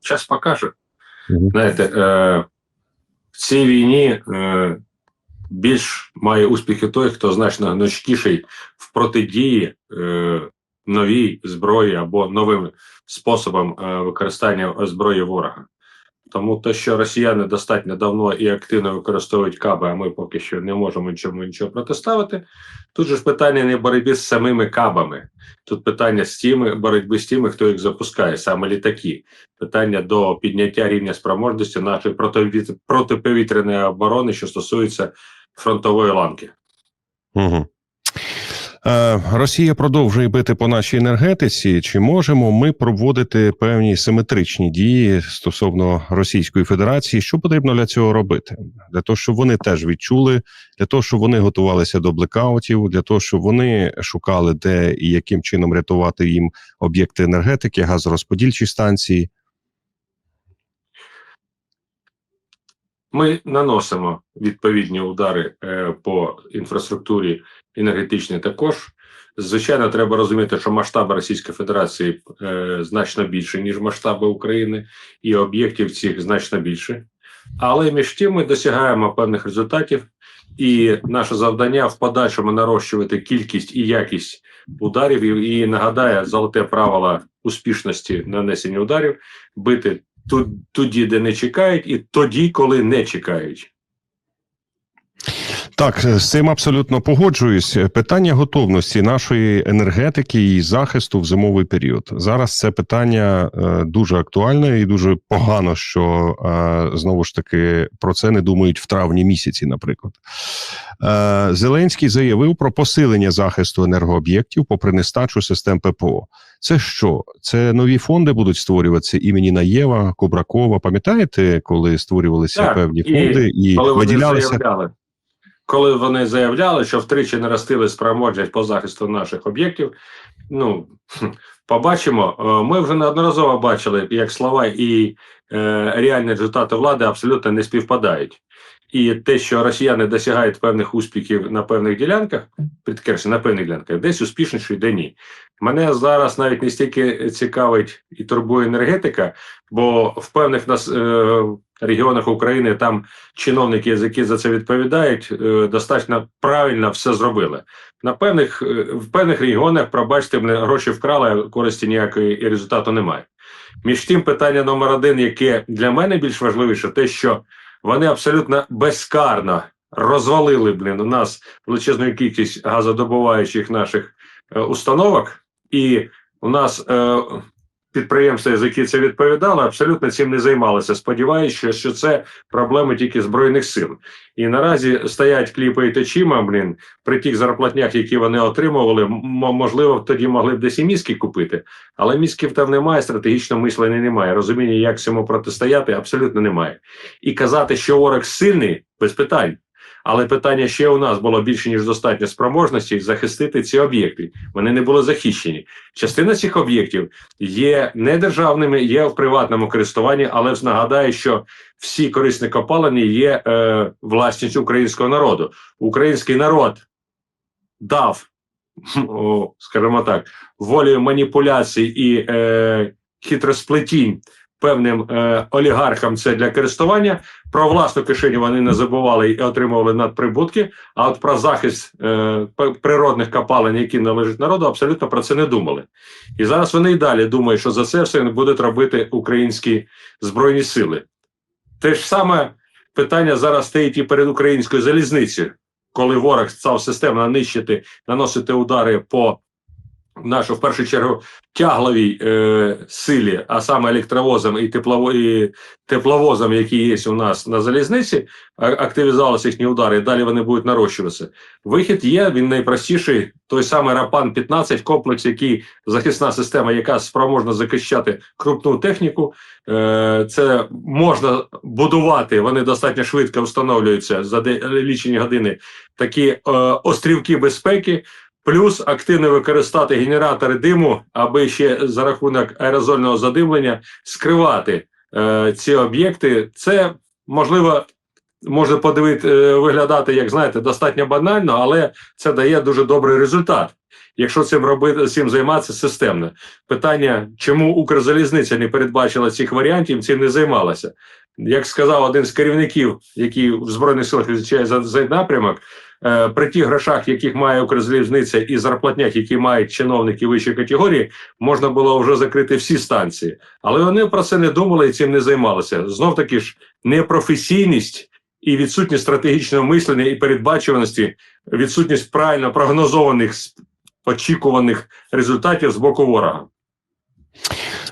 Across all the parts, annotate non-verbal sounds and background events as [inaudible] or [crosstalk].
Час покаже. Знаєте, е, в цій війні е, більш має успіхи той, хто значно гнучкіший в протидії е, новій зброї або новим способам е, використання зброї ворога. Тому те, що росіяни достатньо давно і активно використовують каби, а ми поки що не можемо нічому нічого протиставити. Тут же ж питання не боротьби з самими кабами. Тут питання з тими боротьби з тими, хто їх запускає, саме літаки. Питання до підняття рівня спроможності нашої протиповітряної оборони, що стосується фронтової ланки. Угу. Е, Росія продовжує бити по нашій енергетиці. Чи можемо ми проводити певні симетричні дії стосовно Російської Федерації? Що потрібно для цього робити? Для того, щоб вони теж відчули, для того, щоб вони готувалися до блекаутів, для того, щоб вони шукали, де і яким чином рятувати їм об'єкти енергетики, газорозподільчі станції. Ми наносимо відповідні удари е, по інфраструктурі енергетичній також. Звичайно, треба розуміти, що масштаби Російської Федерації е, значно більше, ніж масштаби України, і об'єктів цих значно більше. Але між тим ми досягаємо певних результатів, і наше завдання в подальшому нарощувати кількість і якість ударів. І, нагадає золоте правило успішності нанесення ударів бити тоді, де не чекають, і тоді, коли не чекають. Так, з цим абсолютно погоджуюсь. Питання готовності нашої енергетики і захисту в зимовий період. Зараз це питання е, дуже актуальне і дуже погано, що е, знову ж таки про це не думають в травні місяці. Наприклад, е, Зеленський заявив про посилення захисту енергооб'єктів попри нестачу систем ППО. Це що? Це нові фонди будуть створюватися імені Наєва, Кубракова. Пам'ятаєте, коли створювалися Так, певні і фонди і коли вони виділялися заявляли, коли вони заявляли, що втричі наростили спроможність по захисту наших об'єктів. Ну побачимо. Е, Ми вже неодноразово бачили, як слова і е, реальні результати влади абсолютно не співпадають. І те, що росіяни досягають певних успіхів на певних ділянках, підкреслю, на певних ділянках, десь успішніше, де ні. Мене зараз навіть не стільки цікавить і турбує енергетика, бо в певних нас е, регіонах України там чиновники, які за це відповідають, е, достатньо правильно все зробили. На певних е, в певних регіонах, пробачте, мене гроші вкрали, користі ніякої і результату немає. Між тим, питання номер один, яке для мене більш важливіше, те, що вони абсолютно безкарно розвалили блін, у нас величезну кількість газодобуваючих наших е, установок, і у нас е, підприємства, за які це відповідали, абсолютно цим не займалися. Сподіваюся, що, це проблеми тільки збройних сил. І наразі стоять кліпають очима, блін, при тих зарплатнях, які вони отримували, можливо, тоді могли б десь і мізки купити, але мізків там немає, стратегічного мислення немає. Розуміння, як цьому протистояти, абсолютно немає. І казати, що ворог сильний, без питань. Але питання ще у нас було більше ніж достатньо спроможності захистити ці об'єкти. Вони не були захищені. Частина цих об'єктів є не державними, є в приватному користуванні, але нагадаю, що всі корисні копалини є е, власністю українського народу. Український народ дав, скажімо так, волею маніпуляцій і е, хитросплетінь певним е, олігархам це для користування. Про власну кишеню вони не забували і отримували надприбутки. А от про захист е, природних копалин, які належать народу, абсолютно про це не думали. І зараз вони і далі думають, що за це все будуть робити українські збройні сили. Те ж саме питання зараз стоїть і перед українською залізницею, коли ворог став системно нищити, наносити удари по нашу в першу чергу тягловій е, силі, а саме електровозам і, теплово, і тепловозам, які є у нас на залізниці, активізувалися їхні удари, і далі вони будуть нарощуватися. Вихід є, він найпростіший. Той самий Рапан 15 комплекс, який захисна система, яка спроможна захищати крупну техніку. Е, це можна будувати. Вони достатньо швидко встановлюються за лічені години. Такі е, острівки безпеки. Плюс активно використати генератори диму, аби ще за рахунок аерозольного задимлення скривати е, ці об'єкти. Це можливо може подивити, е, виглядати, як знаєте, достатньо банально, але це дає дуже добрий результат. Якщо цим робити цим займатися системно. Питання, чому Укрзалізниця не передбачила цих варіантів, цим не займалася. Як сказав один з керівників, який в Збройних силах відзначає за цей напрямок, при тих грошах, яких має Укрзалізниця, і зарплатнях, які мають чиновники вищої категорії, можна було вже закрити всі станції. Але вони про це не думали і цим не займалися. Знов таки ж непрофесійність і відсутність стратегічного мислення і передбачуваності, відсутність правильно прогнозованих очікуваних результатів з боку ворога.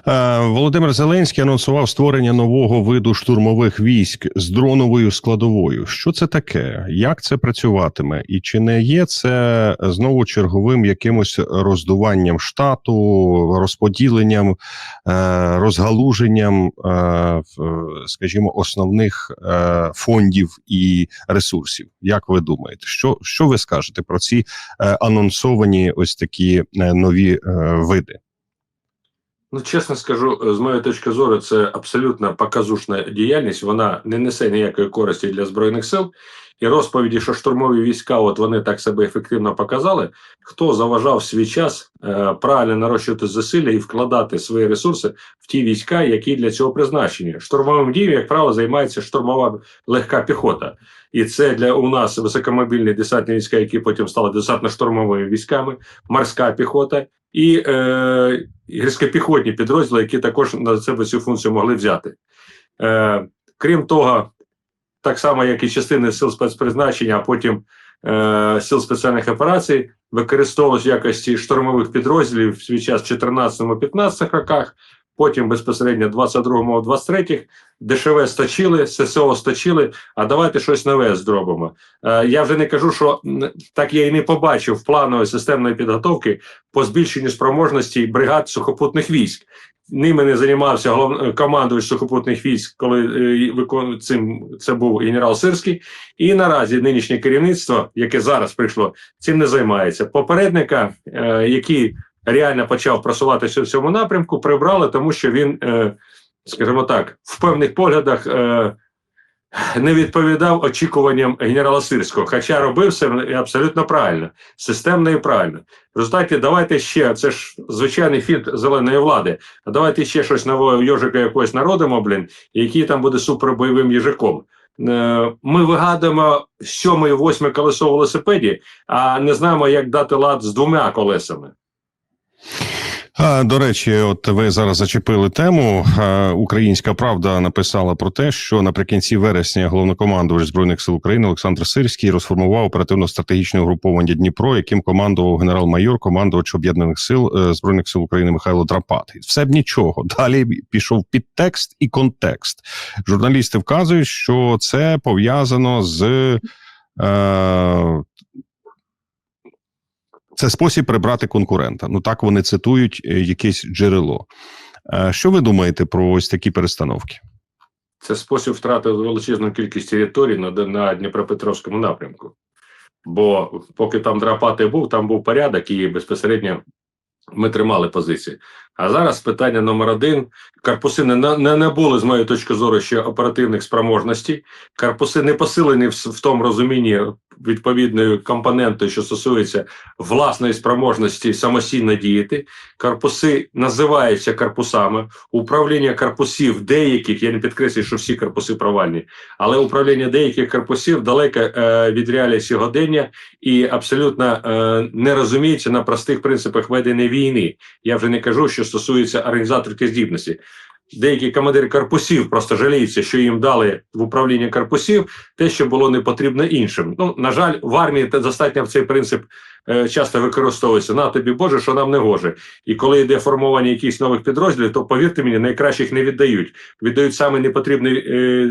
Е, Володимир Зеленський анонсував створення нового виду штурмових військ з дроновою складовою. Що це таке? Як це працюватиме? І чи не є це знову черговим якимось роздуванням штату, розподіленням, е, розгалуженням, е, скажімо, основних фондів і ресурсів? Як ви думаєте, що, що ви скажете про ці анонсовані ось такі нові види? Ну, чесно скажу, з моєї точки зору, це абсолютно показушна діяльність. Вона не несе ніякої користі для збройних сил. І розповіді, що штурмові війська, от вони так себе ефективно показали. Хто заважав свій час е, правильно нарощувати зусилля і вкладати свої ресурси в ті війська, які для цього призначені? Штурмовим діям, як правило, займається штурмова легка піхота. І це для у нас високомобільні десантні війська, які потім стали десантно-штурмовими військами, морська піхота і е, гірськопіхотні підрозділи, які також на себе цю функцію могли взяти. Е, крім того, так само, як і частини сил спецпризначення, а потім е, сил спеціальних операцій, використовувалися в якості штурмових підрозділів в свій час в 14-15 роках, потім безпосередньо в 22-му, 23-х, ДШВ сточили, ССО сточили, а давайте щось нове зробимо. Е, я вже не кажу, що так я і не побачив планової системної підготовки по збільшенню спроможності бригад сухопутних військ. Ними не займався голов... командувач сухопутних військ, коли е, цим це був генерал Сирський. І наразі нинішнє керівництво, яке зараз прийшло, цим не займається. Попередника, е, який реально почав просуватися в цьому напрямку, прибрали, тому що він, е, скажімо так, в певних поглядах. Е, не відповідав очікуванням генерала Сирського, хоча робив все абсолютно правильно, системно і правильно. В результаті давайте ще, це ж звичайний фільтр зеленої влади, а давайте ще щось нового йожика якогось народимо, блін, який там буде супербойовим їжаком. Е, Ми вигадуємо сьоме і восьме колесо велосипеді, а не знаємо, як дати лад з двома колесами. До речі, от ви зараз зачепили тему. Українська правда написала про те, що наприкінці вересня головнокомандувач збройних сил України Олександр Сирський розформував оперативно-стратегічне угруповання Дніпро, яким командував генерал-майор, командувач об'єднаних сил е, збройних сил України Михайло Драпатий. Все б нічого. [laughs] Далі пішов підтекст і контекст. Журналісти вказують, що це пов'язано з. Е, це спосіб прибрати конкурента. Ну так вони цитують е, якесь джерело. Е, Що ви думаєте про ось такі перестановки? Це спосіб втратити величезну кількість територій на, на Дніпропетровському напрямку. Бо поки там Драпати був, там був порядок і безпосередньо ми тримали позиції. А зараз питання номер один: корпуси не, не, не були, з моєї точки зору, ще оперативних спроможностей. Корпуси не посилені в, в тому розумінні відповідної компоненти, що стосується власної спроможності самостійно діяти. Корпуси називаються корпусами. Управління корпусів деяких, я не підкреслюю, що всі корпуси провальні, але управління деяких корпусів далеко е, від реалій сьогодення і абсолютно е, не розуміється на простих принципах ведення війни. Я вже не кажу, що стосується організаторської здібності. Деякі командири корпусів просто жаліються, що їм дали в управління корпусів те, що було не потрібно іншим. Ну на жаль, в армії достатньо цей принцип е, часто використовується. На тобі Боже, що нам не гоже. І коли йде формування якихось нових підрозділів, то повірте мені, найкращих не віддають. Віддають саме непотрібний. Е,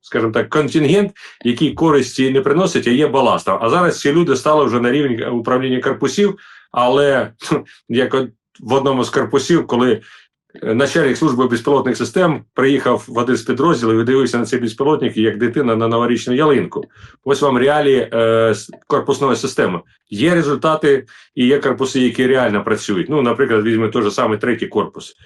Скажімо так, контингент, який користі не приносить, а є баластом. А зараз ці люди стали вже на рівні управління корпусів, але [laughs] як от в одному з корпусів, коли начальник служби безпілотних систем приїхав в один з підрозділів і дивився на цей безпілотник як дитина на новорічну ялинку. Ось вам реалії е, корпусної системи. Є результати і є корпуси, які реально працюють. Ну, наприклад, візьмемо той же самий третій корпус.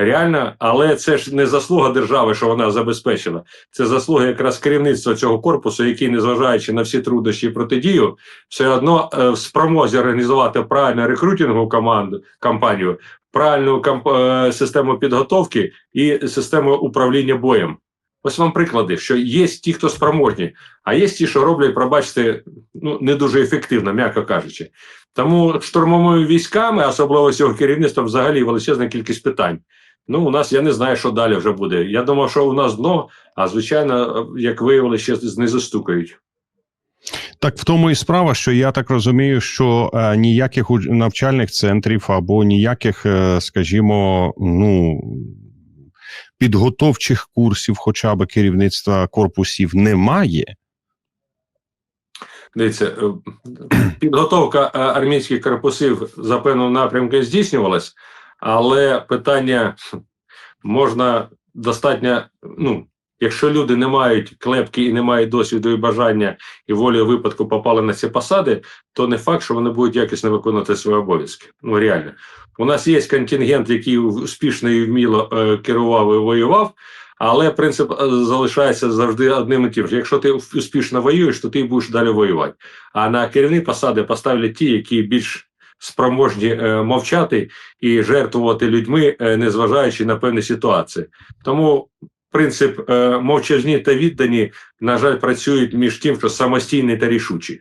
Реально, але це ж не заслуга держави, що вона забезпечила. Це заслуга якраз керівництва цього корпусу, який, незважаючи на всі труднощі і протидію, все одно е, в спромозі організувати правильну рекрутингову команду кампанію, правильну е, систему підготовки і систему управління боєм. Ось вам приклади, що є ті, хто спроможні, а є ті, що роблять, пробачте, ну не дуже ефективно, м'яко кажучи. Тому штурмовими військами, особливо цього керівництва, взагалі величезна кількість питань. Ну, у нас я не знаю, що далі вже буде. Я думав, що у нас дно, а звичайно, як виявили, ще знизу стукають. Так, в тому і справа, що я так розумію, що е, ніяких навчальних центрів або ніяких, е, скажімо, ну підготовчих курсів, хоча б керівництва корпусів, немає. Дивіться, е, підготовка е, армійських корпусів за певним напрямком здійснювалась, але питання можна достатньо, ну, якщо люди не мають клепки і не мають досвіду і бажання і волі випадку попали на ці посади, то не факт, що вони будуть якісно виконувати свої обов'язки. Ну реально, у нас є контингент, який успішно і вміло е, керував і воював. Але принцип е, залишається завжди одним і тим же. Якщо ти успішно воюєш, то ти будеш далі воювати. А на керівні посади поставлять ті, які більш спроможні е, мовчати і жертвувати людьми, незважаючи на певні ситуації. Тому принцип е, мовчазні та віддані, на жаль, працюють між тим, що самостійні та рішучі.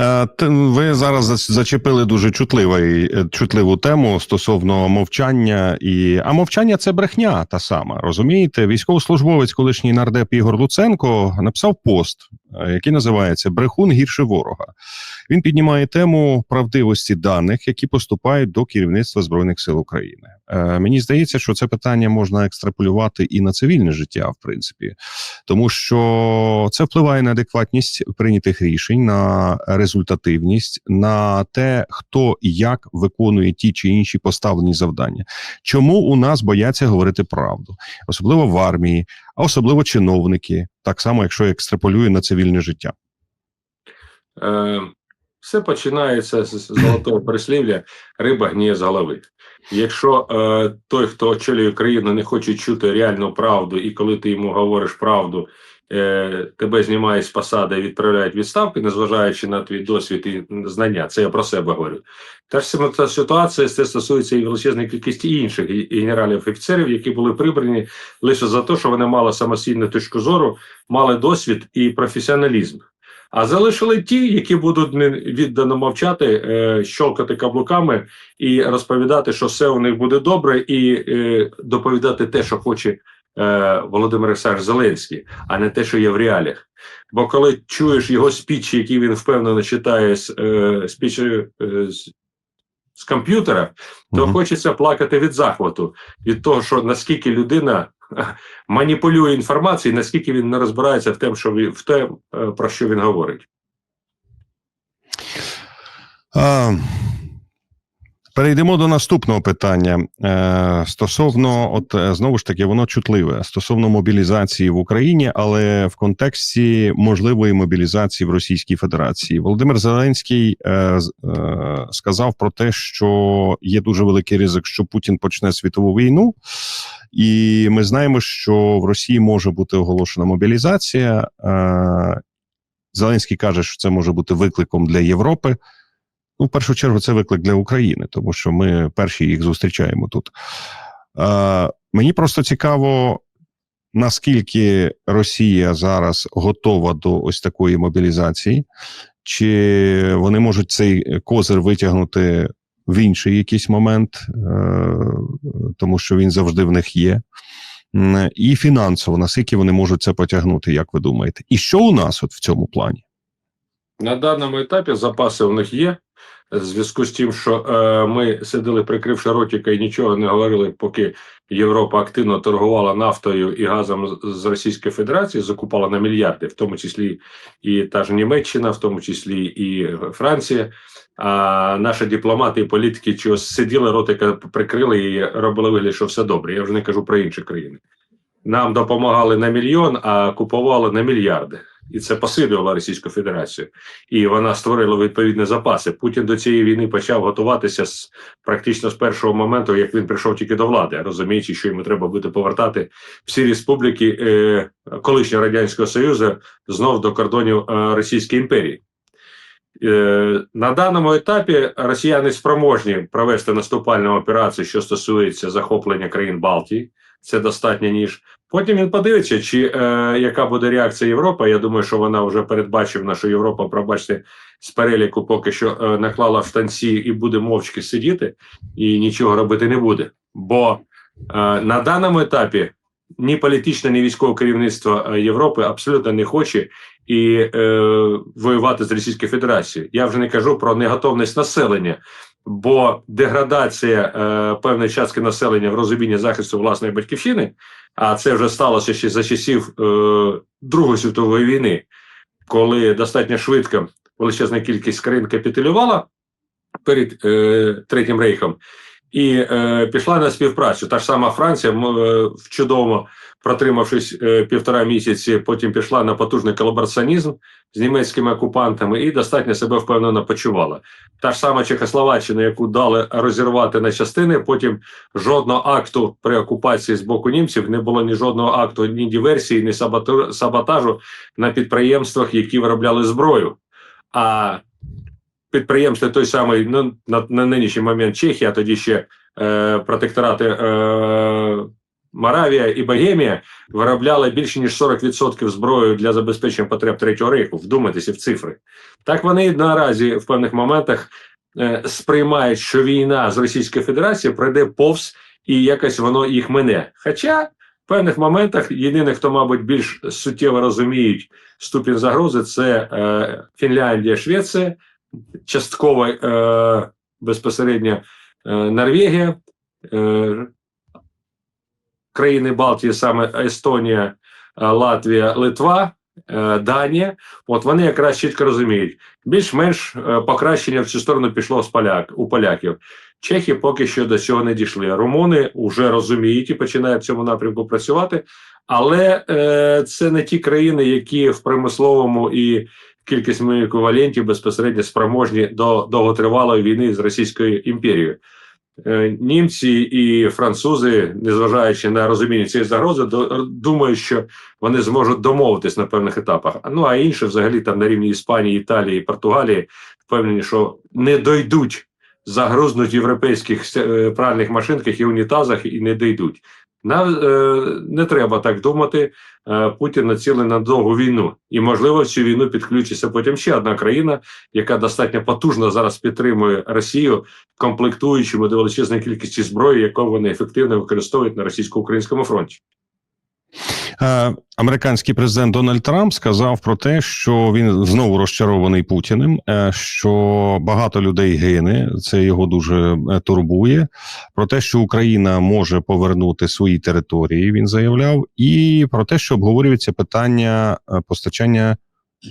Е, Ви зараз зачепили дуже чутливий, е, чутливу тему стосовно мовчання, і а мовчання це брехня та сама. Розумієте, військовослужбовець, колишній нардеп Ігор Луценко, написав пост, який називається Брехун гірше ворога. Він піднімає тему правдивості даних, які поступають до керівництва збройних сил України. Е, Мені здається, що це питання можна екстраполювати і на цивільне життя, в принципі, тому що це впливає на адекватність прийнятих рішень, на результативність, на те, хто і як виконує ті чи інші поставлені завдання. Чому у нас бояться говорити правду, особливо в армії, а особливо чиновники, так само, якщо екстраполює на цивільне життя. Е, все починається з золотого прислів'я риба гніє з голови. Якщо е, той, хто очолює країну, не хоче чути реальну правду, і коли ти йому говориш правду, е, тебе знімають з посади і відправляють відставки, незважаючи на твій досвід і знання, це я про себе говорю. Та ж сама ситуація це стосується і величезної кількості інших ге- генералів офіцерів, які були прибрані лише за те, що вони мали самостійну точку зору, мали досвід і професіоналізм. А залишили ті, які будуть віддано мовчати, е, щолкати каблуками і розповідати, що все у них буде добре, і е, доповідати те, що хоче е, Володимир Олександрович Зеленський, а не те, що є в реаліях. Бо коли чуєш його спічі, які він впевнено читає з е, спічі е, з, з комп'ютера, то Мгм. хочеться плакати від захвату, від того, що наскільки людина [laughs] маніпулює інформацією, наскільки він не розбирається в те, що він, в те, е, про що він говорить. А, перейдемо до наступного питання. Е, стосовно, от е, знову ж таки, воно чутливе стосовно мобілізації в Україні, але в контексті можливої мобілізації в Російській Федерації. Володимир Зеленський сказав про те, що є дуже великий ризик, що Путін почне світову війну. І ми знаємо, що в Росії може бути оголошена мобілізація. Е, Зеленський каже, що це може бути викликом для Європи. Ну, в першу чергу, це виклик для України, тому що ми перші їх зустрічаємо тут. Е, мені просто цікаво, наскільки Росія зараз готова до ось такої мобілізації, чи вони можуть цей козир витягнути в інший якийсь момент, е, тому що він завжди в них є. І фінансово, наскільки вони можуть це потягнути, як ви думаєте? І що у нас от в цьому плані? На даному етапі запаси у них є. В зв'язку з тим, що е, ми сиділи, прикривши ротика і нічого не говорили, поки Європа активно торгувала нафтою і газом з Російської Федерації, закупала на мільярди, в тому числі і та ж Німеччина, в тому числі і Франція. А наші дипломати і політики чогось сиділи, ротика прикрили і робили вигляд, що все добре. Я вже не кажу про інші країни. Нам допомагали на мільйон, а купували на мільярди. і це посилювало Російську Федерацію. І вона створила відповідні запаси. Путін до цієї війни почав готуватися з практично з першого моменту, як він прийшов тільки до влади, розуміючи, що йому треба буде повертати всі республіки е, колишнього радянського союзу знов до кордонів е, Російської імперії. Е, На даному етапі росіяни спроможні провести наступальну операцію, що стосується захоплення країн Балтії. Це достатньо ніж. Потім він подивиться, чи е, яка буде реакція Європи. Я думаю, що вона вже передбачена, що Європа, пробачте, з переліку поки що е, наклала штанці і буде мовчки сидіти і нічого робити не буде. Бо е, на даному етапі ні політичне, ні військове керівництво е, Європи абсолютно не хоче і е, воювати з Російською Федерацією. Я вже не кажу про неготовність населення, бо деградація е, певної частки населення в розумінні захисту власної батьківщини, а це вже сталося ще за часів е, Другої світової війни, коли достатньо швидко величезна кількість країн капітулювала перед е, Третім рейхом. І е, пішла на співпрацю. Та ж сама Франція, е, чудово протримавшись е, півтора місяці, потім пішла на потужний колабораціонізм з німецькими окупантами і достатньо себе впевнено почувала. Та ж сама Чехословаччина, яку дали розірвати на частини, потім жодного акту при окупації з боку німців не було ні жодного акту, ні диверсії, ні саботажу на підприємствах, які виробляли зброю. А підприємства той самий, ну на, на нинішній момент Чехія, тоді ще е, протекторати е, Моравія і Богемія виробляли більше ніж 40% зброї для забезпечення потреб третього рейху. Вдумайтеся в цифри. Так вони наразі в певних моментах е, сприймають, що війна з Російською Федерацією пройде повз і якось воно їх мине. Хоча в певних моментах єдине, хто, мабуть, більш суттєво розуміють ступінь загрози, це е, Фінляндія, Швеція, частково е, безпосередньо е, Норвегія, е, країни Балтії, саме Естонія, Латвія, Литва, е, Данія. От вони якраз чітко розуміють, більш-менш е, покращення в цю сторону пішло з поляк, у поляків. Чехи поки що до цього не дійшли. Румуни вже розуміють і починають в цьому напрямку працювати, але е, це не ті країни, які в промисловому і кількісному еквіваленті безпосередньо спроможні до довготривалої війни з Російською імперією. Е, Німці і французи, незважаючи на розуміння цієї загрози, думають, що вони зможуть домовитись на певних етапах. Ну а інші, взагалі, там на рівні Іспанії, Італії, Португалії, впевнені, що не дойдуть, загрузнуть європейських е, пральних машинках і унітазах і не дійдуть. На, е, не треба так думати. Е, Путін націлений на довгу війну, і можливо в цю війну підключиться потім ще одна країна, яка достатньо потужно зараз підтримує Росію, комплектуючими до величезної кількості зброї, яку вони ефективно використовують на російсько-українському фронті. Е, Американський президент Дональд Трамп сказав про те, що він знову розчарований Путіним, е, що багато людей гине. Це його дуже е, турбує. Про те, що Україна може повернути свої території, він заявляв, і про те, що обговорюється питання постачання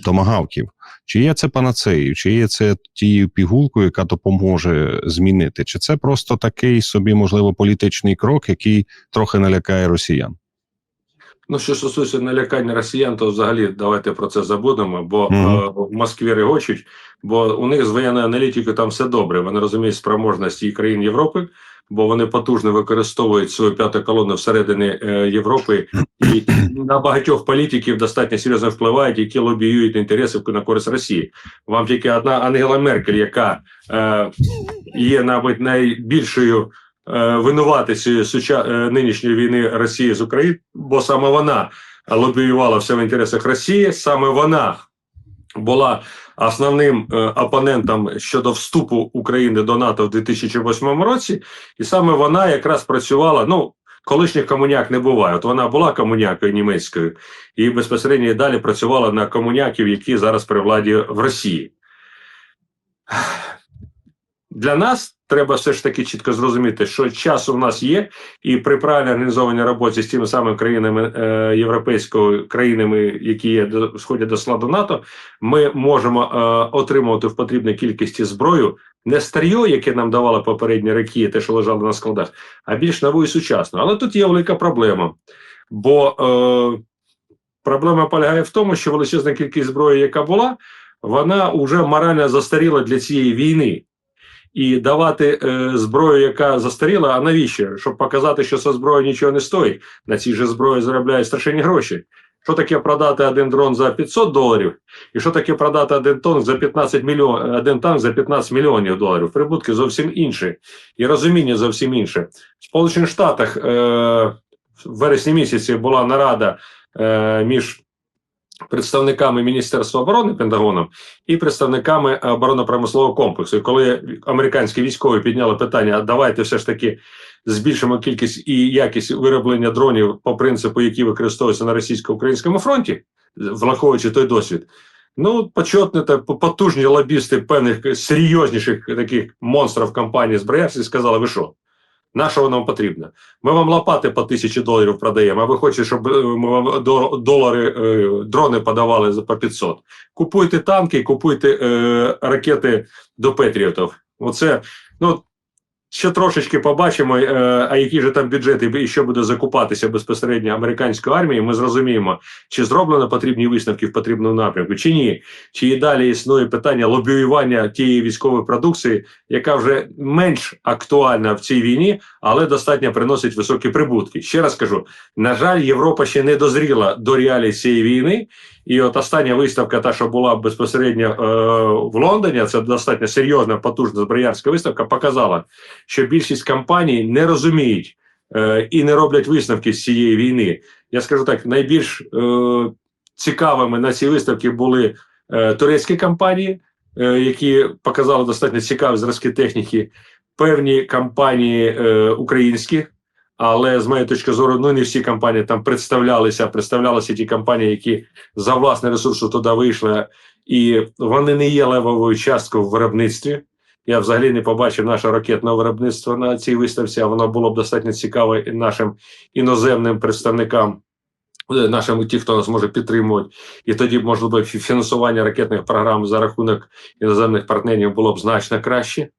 томагавків. Чи є це панацеєю, чи є це тією пігулкою, яка допоможе змінити? Чи це просто такий собі, можливо, політичний крок, який трохи налякає росіян? Ну, що стосується налякання росіян, то взагалі давайте про це забудемо, бо Мгм. е, в Москві регочуть, бо у них з воєнною аналітикою там все добре. Вони розуміють спроможності і країн Європи, бо вони потужно використовують свою п'яту колону всередині е, Європи, і на багатьох політиків достатньо серйозно впливають, які лобіюють інтереси на користь Росії. Вам тільки одна Ангела Меркель, яка е, є, мабуть, найбільшою е, винуватицею суча... е, нинішньої війни Росії з Україною, бо саме вона лобіювала все в інтересах Росії, саме вона була основним е, опонентом щодо вступу України до НАТО в 2008 році, і саме вона якраз працювала. Ну, колишніх комуняк не буває. От вона була комунякою німецькою і безпосередньо далі працювала на комуняків, які зараз при владі в Росії. Для нас треба все ж таки чітко зрозуміти, що час у нас є, і при правильно організованій роботі з тими самими країнами е, європейської країнами, які є до сходять до складу НАТО, ми можемо е, отримувати в потрібній кількості зброю не старьо, яке нам давали попередні роки, те, що лежало на складах, а більш нову і сучасну. Але тут є велика проблема, бо е, Проблема полягає в тому, що величезна кількість зброї, яка була, вона вже морально застаріла для цієї війни. І давати е, зброю, яка застаріла, а навіщо? Щоб показати, що ця зброя нічого не стоїть. На цій же зброї заробляють страшенні гроші. Що таке продати один дрон за 500 доларів, і що таке продати один танк за 15 мільйон, один танк за 15 мільйонів доларів? Прибутки зовсім інші, і розуміння зовсім інше. В Сполучених Штатах е, в вересні місяці була нарада е, між представниками Міністерства оборони Пентагоном і представниками оборонно-промислового комплексу. І коли американські військові підняли питання, давайте все ж таки збільшимо кількість і якість вироблення дронів по принципу, які використовуються на російсько-українському фронті, враховуючи той досвід. Ну, почетні та потужні лобісти певних серйозніших таких монстрів компаній зброярських сказали: ви що? На що вам потрібно? Ми вам лопати по тисячі доларів продаємо, а ви хочете, щоб е, ми вам долари, е, дрони подавали по 500. Купуйте танки, купуйте е, ракети до Петріотів. Оце, ну, ще трошечки побачимо, е, а які ж там бюджети і що буде закупатися безпосередньо американською армією, ми зрозуміємо, чи зроблено потрібні висновки в потрібному напрямку, чи ні. Чи і далі існує питання лобіювання тієї військової продукції, яка вже менш актуальна в цій війні, але достатньо приносить високі прибутки. Ще раз кажу: на жаль, Європа ще не дозріла до реалій цієї війни. І от остання виставка, та що була безпосередньо е, в Лондоні, це достатньо серйозна, потужна зброярська виставка, показала, що більшість компаній не розуміють е, і не роблять висновки з цієї війни. Я скажу так: найбільш е, цікавими на цій виставці були е, турецькі компанії, е, які показали достатньо цікаві зразки техніки, певні компанії е, українські. Але з моєї точки зору, ну не всі компанії там представлялися, представлялися ті компанії, які за власні ресурси туди вийшли, і вони не є левовою часткою в виробництві. Я взагалі не побачив наше ракетне виробництво на цій виставці, а воно було б достатньо цікаве і нашим іноземним представникам, е, нашим ті, хто нас може підтримувати. І тоді, можливо, фінансування ракетних програм за рахунок іноземних партнерів було б значно краще.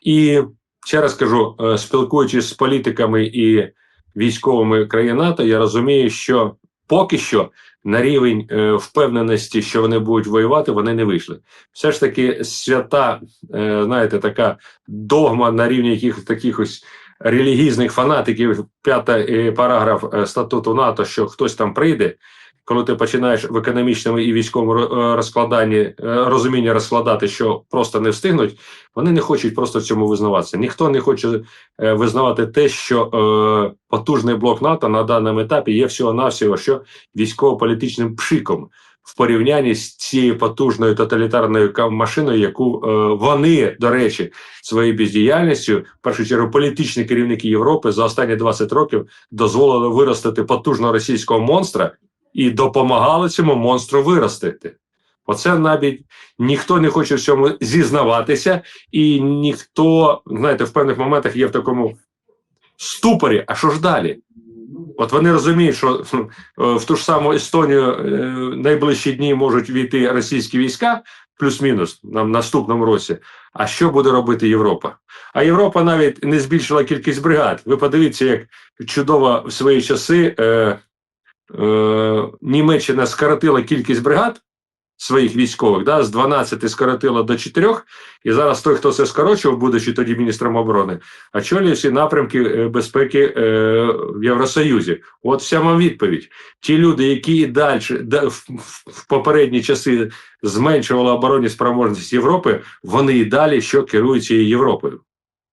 І ще раз кажу, е, спілкуючись з політиками і військовими країн НАТО, я розумію, що поки що на рівень е, впевненості, що вони будуть воювати, вони не вийшли. Все ж таки, свята, е, знаєте, така догма на рівні якихось таких ось релігійних фанатиків, п'ятий параграф статуту НАТО, що хтось там прийде. Коли ти починаєш в економічному і військовому е, розкладанні е, розуміння розкладати, що просто не встигнуть, вони не хочуть просто в цьому визнаватися. Ніхто не хоче е, визнавати те, що потужний блок НАТО на даному етапі є всього навсього що військово-політичним пшиком в порівнянні з цією потужною тоталітарною машиною, яку е, вони, до речі, своєю бездіяльністю, в першу чергу, політичні керівники Європи за останні 20 років дозволили виростити потужного російського монстра і допомагали цьому монстру виростити. Оце навіть ніхто не хоче в цьому зізнаватися, і ніхто, знаєте, в певних моментах є в такому ступорі. А що ж далі? От вони розуміють, що е, в ту ж саму Естонію е, найближчі дні можуть війти російські війська, плюс-мінус на наступному році. А що буде робити Європа? А Європа навіть не збільшила кількість бригад. Ви подивіться, як чудово в свої часи е, е, Німеччина скоротила кількість бригад своїх військових, да, з 12 скоротила до 4, і зараз той, хто це скорочував, будучи тоді міністром оборони, очолює всі напрямки е, безпеки е, в Євросоюзі. От вся вам відповідь. Ті люди, які і далі в, попередні часи зменшували оборонні спроможності Європи, вони і далі що керують цією Європою.